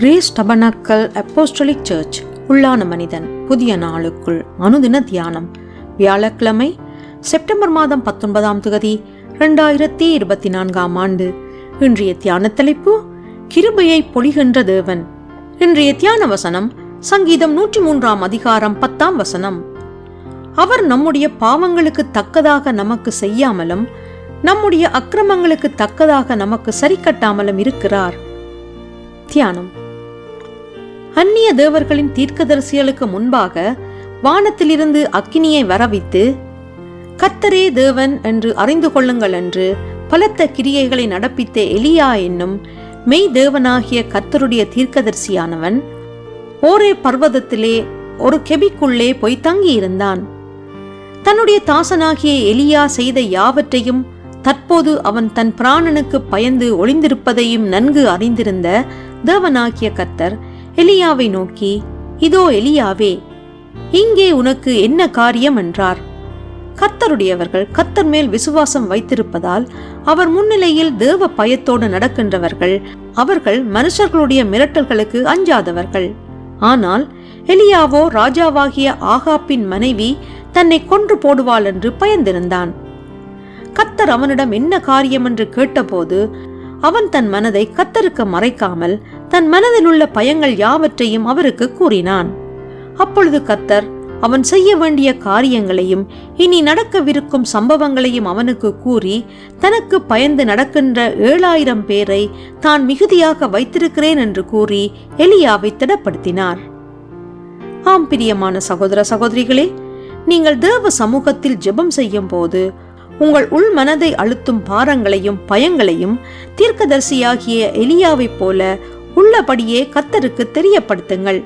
Grace tabernacle apostolic search உள்ளான மனிதன் புதிய நாளுக்குள் அனுதின தியானம். வியாழக்கிழமை செப்டம்பர் மாதம் பத்தொன்பதாம் தொகுதி இரண்டாயிரத்தி இருபத்தி நான்காம் ஆண்டு. இன்றைய தியான தலைப்பு கிருபையை பொழிகின்ற தேவன். இன்றைய தியான வசனம் சங்கீதம் நூற்றி மூன்றாம் அதிகாரம் பத்தாம் வசனம். அவர் நம்முடைய பாவங்களுக்கு தக்கதாக நமக்கு செய்யாமலும் நம்முடைய அக்கிரமங்களுக்கு தக்கதாக நமக்கு சரி கட்டாமலும் இருக்கிறார். தியானம். அந்நிய தேவர்களின் தீர்க்கதரிசிகளுக்கு முன்பாக வானத்திலிருந்து அக்கினியை வரவித்து கத்தரே தேவன் என்று அறிந்து கொள்ளுங்கள் என்று பலத்த கிரியைகளை நடப்பித்த எலியா என்னும் மெய் தேவனாகிய கர்த்தருடைய தீர்க்கதரிசியானவன் ஓரே பர்வதத்திலே ஒரு கெபிக்குள்ளே போய் தங்கியிருந்தான். தன்னுடைய தாசனாகிய எலியா செய்த யாவற்றையும் தற்போது அவன் தன் பிராணனுக்கு பயந்து ஒளிந்திருப்பதையும் நன்கு அறிந்திருந்த தேவனாகிய கத்தர் எலியாவை நோக்கி இதோ எலியாவே இங்கே உனக்கு என்ன காரியம்? என்றார். கத்தருடையவர்கள் கத்தர் மேல் விசுவாசம் வைத்திருப்பதால் அவர் முன்னிலையில் தேவ பயத்தோடு நடக்கின்றவர்கள் அவர்கள் மனுஷர்களுடைய மிரட்டல்களுக்கு அஞ்சாதவர்கள். ஆனால் எலியாவோ ராஜாவாகிய ஆகாப்பின் மனைவி தன்னை கொன்று போடுவாள் என்று பயந்திருந்தான். கத்தர் அவனிடம் என்ன காரியம் என்று கேட்டபோது அவன் தன் மனதை கத்தருக்கு மறைக்காமல் தன் மனதில் உள்ள பயங்கள் யாவற்றையும் அவருக்கு கூறினான். அப்பொழுது கத்தர் அவன் செய்ய வேண்டிய காரியங்களையும் இனி நடக்கவிருக்கும் சம்பவங்களையும் அவனுக்கு கூறி தனக்கு பயந்து நடக்கின்ற ஏழாயிரம் பேரை தான் மிகுதியாக வைத்திருக்கிறேன் என்று கூறி எலியாவை திடப்படுத்தினார். ஆம் பிரியமான சகோதர சகோதரிகளே நீங்கள் தேவ சமூகத்தில் ஜெபம் செய்யும் போது உங்கள் உள் மனதை அழுத்தும் பாரங்களையும் பயங்களையும் தீர்க்கதரிசியாகிய எலியாவைப் போல உள்ளபடியே கத்தருக்கு தெரியப்படுத்துங்கள்.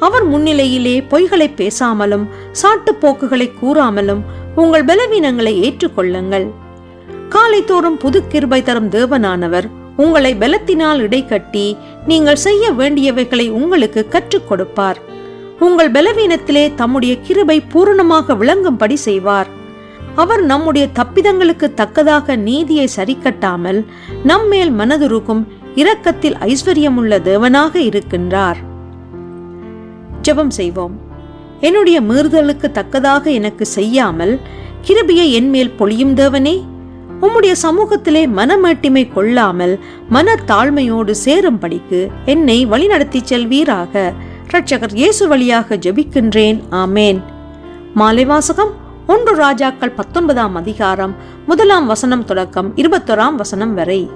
அவர் முன்னிலையிலே பொய்களை பேசாமலும் சாட்டுப்போக்குகளை கூறாமலும் உங்கள் பலவீனங்களை ஏற்றுக்கொள்ளுங்கள். காலை தோறும் புது கிருபை தரும் தேவனானவர் உங்களை பலத்தினால் இடைக்கட்டி நீங்கள் செய்ய வேண்டியவைகளை உங்களுக்கு கற்றுக் கொடுப்பார். உங்கள் பலவீனத்திலே தம்முடைய கிருபை பூரணமாக விளங்கும்படி செய்வார். அவர் நம்முடைய தப்பிதங்களுக்கு தக்கதாக நீதியை சரிக்கட்டாமல் நம்மேல் மனதுருகும் இரக்கத்தில் ஐஸ்வர்யமுள்ள தேவனாக இருக்கின்றார். ஜெபம் செய்வோம். என்னுடைய மீறுதலுக்கு தக்கதாக எனக்கு செய்யாமல் கிருபியை என்மேல் பொழியும் தேவனே உம்முடைய சமூகத்திலே மனமேட்டிமை கொள்ளாமல் மனத்தாழ்மையோடு சேரும்படிக்கு என்னை வழிநடத்தி செல்வீராக. ரட்சகர் இயேசு வழியாக ஜெபிக்கின்றேன். ஆமேன். மாலை வாசகம் ஒன்று ராஜாக்கள் பத்தொன்பதாம் அதிகாரம் முதலாம் வசனம் தொடக்கம் இருபத்தொராம் வசனம் வரை.